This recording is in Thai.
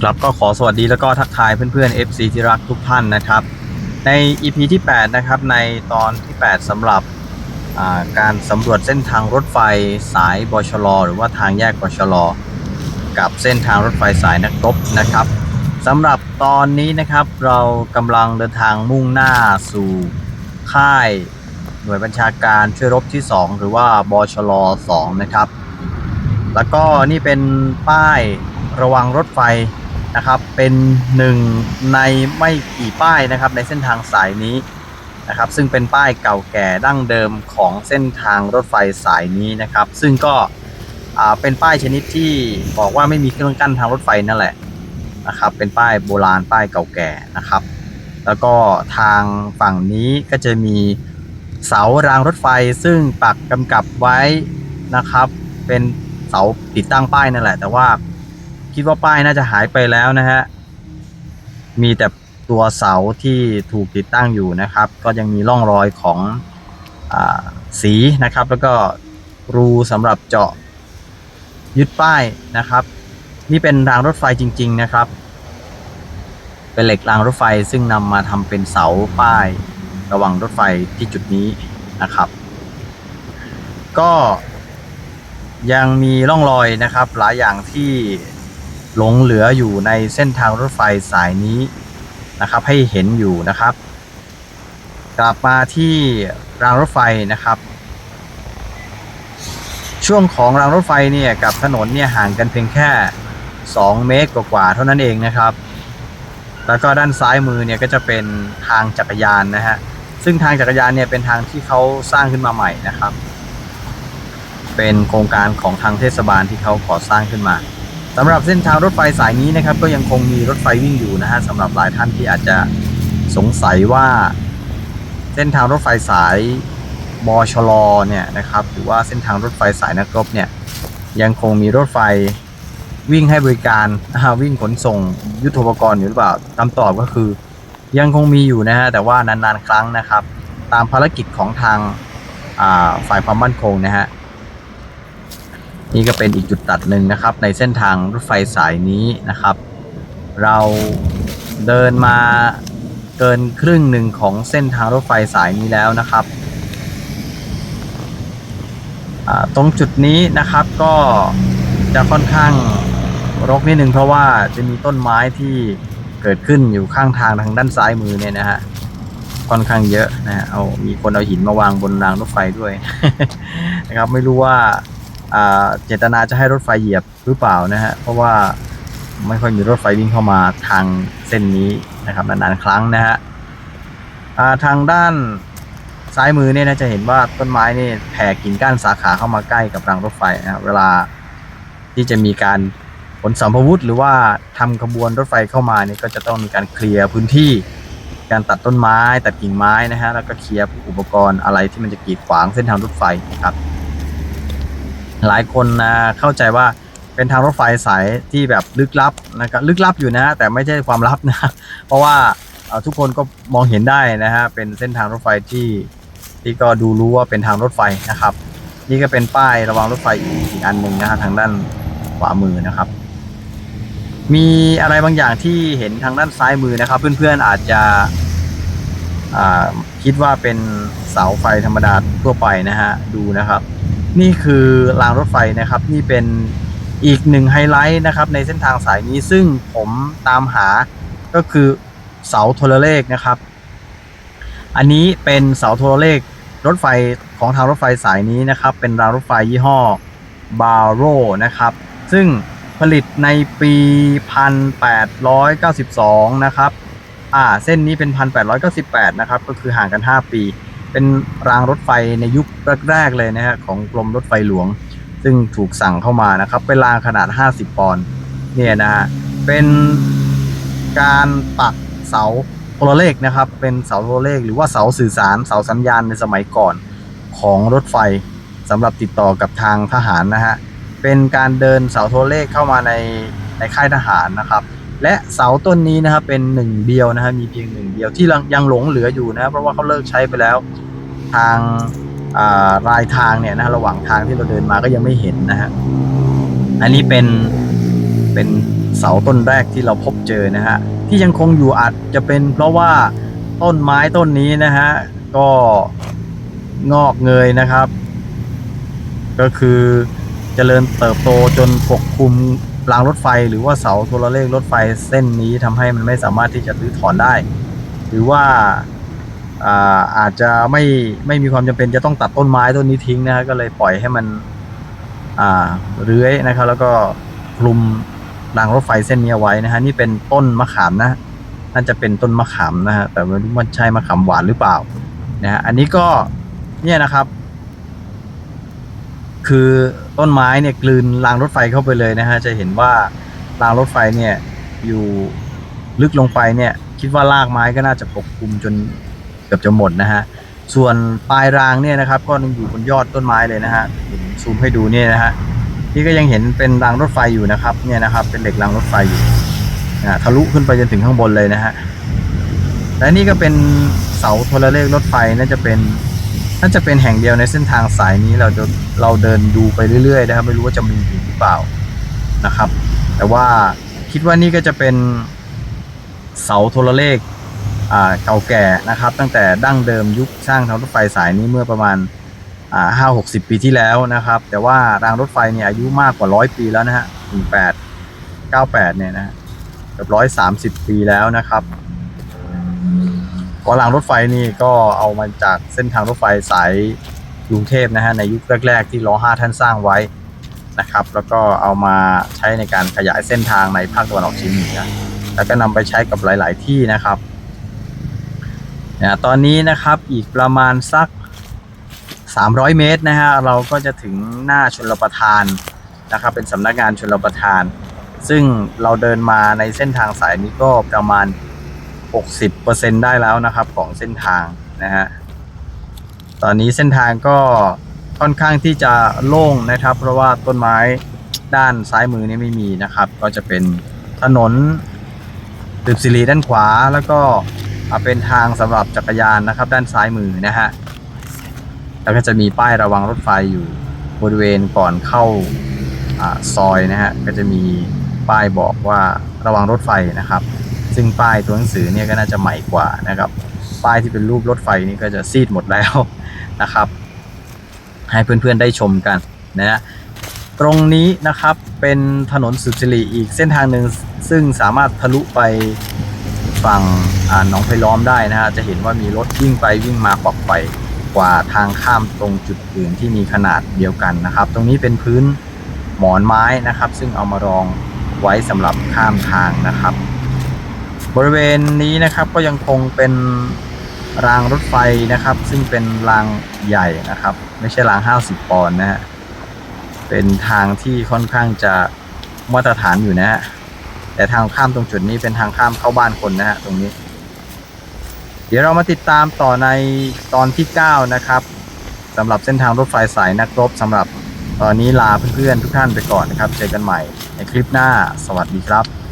ครับก็ขอสวัสดีแล้วก็ทักทายเพื่อนๆ FC ที่รักทุกท่านนะครับ ใน EP ที่ 8 นะครับ ในตอนที่ 8สำหรับาการสำรวจเส้นทางรถไฟสายบชรหรือว่าทางแยกบชรกับเส้นทางรถไฟสายนักรบนะครับสำหรับตอนนี้นะครับเรากำลังเดินทางมุ่งหน้าสู่ค่ายหน่วยบัญชาการช่วยรบที่ 2 หรือว่าบชร2นะครับ แล้วก็นี่เป็นป้ายระวังรถไฟ นะครับ เป็นหนึ่งในไม่กี่ป้ายนะครับ ในเส้นทางสายนี้นะครับ ซึ่งเป็นป้ายเก่าแก่ดั้งเดิมของเส้นทางรถไฟสายนี้นะครับ ซึ่งก็เป็นป้ายชนิดที่บอกว่าไม่มีเครื่องกั้นทางรถไฟนั่นแหละนะครับ เป็นป้ายโบราณป้ายเก่าแก่นะครับ แล้วก็ทางฝั่งนี้ก็จะมีเสารางรถไฟซึ่งปักกำกับไว้นะครับ เป็นเสาติดตั้งป้ายนั่นแหละ แต่ว่า คิดว่าป้ายน่าจะหายไปแล้วนะฮะ มีแต่ตัวเสาที่ถูกติดตั้งอยู่นะครับ ก็ยังมีร่องรอยของอสีนะครับ แล้วก็รูสำหรับเจาะยึดป้ายนะครับ นี่เป็นรางรถไฟจริง ๆนะครับ เป็นเหล็กรางรถไฟซึ่งนำมาทำเป็นเสาป้าย ระวังรถไฟที่จุดนี้นะครับ ก็ยังมีร่องรอยนะครับ หลายอย่างที่ หลงเหลืออยู่ในเส้นทางรถไฟสายนี้นะครับ ให้เห็นอยู่นะครับ กลับมาที่รางรถไฟนะครับ ช่วงของรางรถไฟเนี่ยกับถนนเนี่ยห่างกันเพียงแค่ 2 เมตรกว่าๆเท่านั้นเองนะครับ แล้วก็ด้านซ้ายมือเนี่ยก็จะเป็นทางจักรยานนะฮะซึ่งทางจักรยานเนี่ยเป็นทางที่เขาสร้างขึ้นมาใหม่นะครับ เป็นโครงการของทางเทศบาลที่เขาก่อสร้างขึ้นมา สำหรับเส้นทางรถไฟสายนี้นะครับ ก็ยังคงมีรถไฟวิ่งอยู่นะฮะสำหรับหลายท่านที่อาจจะสงสัยว่าเส้นทางรถไฟสายบชลเนี่ยนะครับ หรือว่าเส้นทางรถไฟสายนักรบเนี่ยยังคงมีรถไฟวิ่งให้บริการวิ่งขนส่งยุทโธปกรณ์อยู่หรือเปล่าคำตอบก็คือ ยังคงมีอยู่นะฮะแต่ว่านานๆครั้งนะครับ ตามภารกิจของทางฝ่ายความมั่นคงนะฮะ นี่ก็เป็นอีกจุดตัดหนึ่งนะครับ ในเส้นทางรถไฟสายนี้นะครับ เราเดินมาเกินครึ่งหนึ่งของเส้นทางรถไฟสายนี้แล้วนะครับตรงจุดนี้นะครับก็จะค่อนข้างรกนิดนึงเพราะว่าจะมีต้นไม้ที่เกิดขึ้นอยู่ข้างทางทางด้านซ้ายมือเนี่ยนะฮะค่อนข้างเยอะนะฮะเอามีคนเอาหินมาวางบนรางรถไฟด้วยนะครับไม่รู้ว่า เจตนาจะให้รถไฟเหยียบหรือเปล่านะฮะเพราะว่าไม่ค่อยมีรถไฟวิ่งเข้ามาทางเส้นนี้นะครับนานๆครั้งนะฮะาทางด้านซ้ายมือเนี่ยนะจะเห็นว่าต้นไม้นี่แผ่กิ่งก้านสาขาเข้ามาใกล้กับรางรถไฟนะครับเวลาที่จะมีการขนสัมภาวุธหรือว่าทำขบวนรถไฟเข้ามาเนี่ยก็จะต้องมีการเคลียร์พื้นที่ การตัดต้นไม้ตัดกิ่งไม้นะฮะแล้วก็เคลียร์อุปกรณ์อะไรที่มันจะกีดขวางเส้นทางรถไฟนะครับ หลายคนนะเข้าใจว่าเป็นทางรถไฟสายที่แบบลึกลับนะครับลึกลับอยู่นะ แต่ไม่ใช่ความลับนะ เพราะว่าทุกคนก็มองเห็นได้นะฮะเป็นเส้นทางรถไฟที่ที่ก็ดูรู้ว่าเป็นทางรถไฟนะครับ นี่ก็เป็นป้ายระวังรถไฟอีกอันหนึ่งนะฮะทางด้านขวามือนะครับ มีอะไรบางอย่างที่เห็นทางด้านซ้ายมือนะครับ เพื่อนๆอาจจะคิดว่าเป็นเสาไฟธรรมดาทั่วไปนะฮะดูนะครับ นี่คือรางรถไฟนะครับ นี่เป็นอีกหนึ่งไฮไลท์นะครับ ในเส้นทางสายนี้ซึ่งผมตามหาก็คือเสาโทรเลขนะครับ อันนี้เป็นเสาโทรเลขรถไฟของทางรถไฟสายนี้นะครับ เป็นรางรถไฟยี่ห้อบาโรนะครับ ซึ่งผลิตในปี 1892 นะครับ อ่า เส้นนี้เป็น 1898 นะครับ ก็คือห่างกัน 5 ปี เป็นรางรถไฟในยุคแรกๆเลยนะฮะของกรมรถไฟหลวง ซึ่งถูกสั่งเข้ามานะครับ เป็นรางขนาด 50 ปอนด์เนี่ยนะฮะเป็นการปักเสาโทรเลขนะครับ เป็นเสาโทรเลขหรือว่าเสาสื่อสารเสาสัญญาณในสมัยก่อนของรถไฟสำหรับติดต่อกับทางทหารนะฮะเป็นการเดินเสาโทรเลขเข้ามาในในค่ายทหารนะครับ และเสาต้นนี้นะครับเป็นหนึ่งเดียวนะฮะมีเพียงหนึ่งเดียวที่ยังหลงเหลืออยู่นะเพราะว่าเขาเลิกใช้ไปแล้ว ทางอ่ารายทางเนี่ยนะระหว่างทางที่เราเดินมาก็ยังไม่เห็นนะฮะอันนี้เป็นเป็นเสาต้นแรกที่เราพบเจอนะฮะที่ยังคงอยู่อาจจะเป็นเพราะว่าต้นไม้ต้นนี้นะฮะก็งอกเงยนะครับ ก็คือเจริญเติบโตจนปกคลุมรางรถไฟหรือว่าเสาโทรเลขรถไฟเส้นนี้ทำให้มันไม่สามารถที่จะรื้อถอนได้ หรือว่า อาอาจจะไม่ไม่มีความจำเป็นจะต้องตัดต้นไม้ต้นนี้ทิ้งนะฮะก็เลยปล่อยให้มันอ่าเลื้อยนะครับ แล้วก็คลุมรางรถไฟเส้นนี้ไว้นะฮะนี่เป็นต้นมะขามนะน่าจะเป็นต้นมะขามนะฮะแต่ไม่รู้มันใช่มะขามหวานหรือเปล่านะฮะอันนี้ก็เนี่ยนะครับ คือต้นไม้เนี่ยกลืนรางรถไฟเข้าไปเลยนะฮะจะเห็นว่ารางรถไฟเนี่ยอยู่ลึกลงไปเนี่ย คิดว่ารากไม้ก็น่าจะปกคลุมจน เกือบจะหมดนะฮะ ส่วนปลายรางเนี่ยนะครับ ก็ยังอยู่บนยอดต้นไม้เลยนะฮะผมซูมให้ดูเนี่ยนะฮะนี่ก็ยังเห็นเป็นรางรถไฟอยู่นะครับ เนี่ยนะครับ เป็นเหล็กรางรถไฟอยู่ะทะลุขึ้นไปจนถึงข้างบนเลยนะฮะและนี่ก็เป็นเสาโทรเลขรถไฟน่าจะเป็นน่าจะเป็นแห่งเดียวในเส้นทางสายนี้เราจะเราเดินดูไปเรื่อยๆนะครับ ไม่รู้ว่าจะมีอยู่หรือเปล่านะครับ แต่ว่าคิดว่านี่ก็จะเป็นเสาโทรเลข เก่าแก่นะครับ ตั้งแต่ดั้งเดิมยุคสร้างทางรถไฟสายนี้เมื่อประมาณห้าหกสิบปีที่แล้วนะครับ แต่ว่ารางรถไฟเนี่ยอายุมากกว่าร้อยปีแล้วนะฮะหนึ่งแปดเก้าแปดเนี่ยนะเกือบร้อยสามสิบปีแล้วนะครับก็รางรถไฟนี่ก็เอามาจากเส้นทางรถไฟสายกรุงเทพนะฮะในยุคแรก ๆ ที่รอห้าท่านสร้างไว้นะครับ แล้วก็เอามาใช้ในการขยายเส้นทางในภาคตะวันออกเฉียงเหนือแล้วก็นำไปใช้กับหลาย ๆ ที่นะครับ นะตอนนี้นะครับอีกประมาณสัก 300 เมตรนะฮะเราก็จะถึงหน้าชนรประทานนะครับ เป็นสำนักงานชนรประทาน ซึ่งเราเดินมาในเส้นทางสายนี้ก็ประมาณ 60%ได้แล้วนะครับของเส้นทางนะฮะตอนนี้เส้นทางก็ค่อนข้างที่จะโล่งนะครับ เพราะว่าต้นไม้ด้านซ้ายมือนี่ไม่มีนะครับ ก็จะเป็นถนนตึบสิริด้านขวาแล้วก็ เป็นทางสำหรับจักรยานนะครับ ด้านซ้ายมือนะฮะแล้วก็จะมีป้ายระวังรถไฟอยู่บริเวณก่อนเข้าอซอยนะฮะก็จะมีป้ายบอกว่าระวังรถไฟนะครับ ซึ่งป้ายตัวหนังสือเนี่ยก็น่าจะใหม่กว่านะครับ ป้ายที่เป็นรูปรถไฟนี่ก็จะซีดหมดแล้วนะครับ ให้เพื่อนๆได้ชมกันนะฮะตรงนี้นะครับเป็นถนนสุจริอีกเส้นทางหนึ่งซึ่งสามารถทะลุไป ฝั่งอ่าหนองไผล้อมได้นะฮะจะเห็นว่ามีรถวิ่งไปวิ่งมาขวักไขว่กว่าทางข้ามตรงจุดอื่นที่มีขนาดเดียวกันนะครับ ตรงนี้เป็นพื้นหมอนไม้นะครับ ซึ่งเอามารองไว้สำหรับข้ามทางนะครับ บริเวณนี้นะครับก็ยังคงเป็นรางรถไฟนะครับ ซึ่งเป็นรางใหญ่นะครับ ไม่ใช่ราง 50 ปอนด์นะฮะเป็นทางที่ค่อนข้างจะมาตรฐานอยู่นะฮะ แต่ทางข้ามตรงจุดนี้เป็นทางข้ามเข้าบ้านคนนะฮะตรงนี้ เดี๋ยวเรามาติดตามต่อในตอนที่ 9 นะครับสำหรับเส้นทางรถไฟสายนักรบสำหรับตอนนี้ลาเพื่อนๆทุกท่านไปก่อนนะครับ เจอกันใหม่ในคลิปหน้า สวัสดีครับ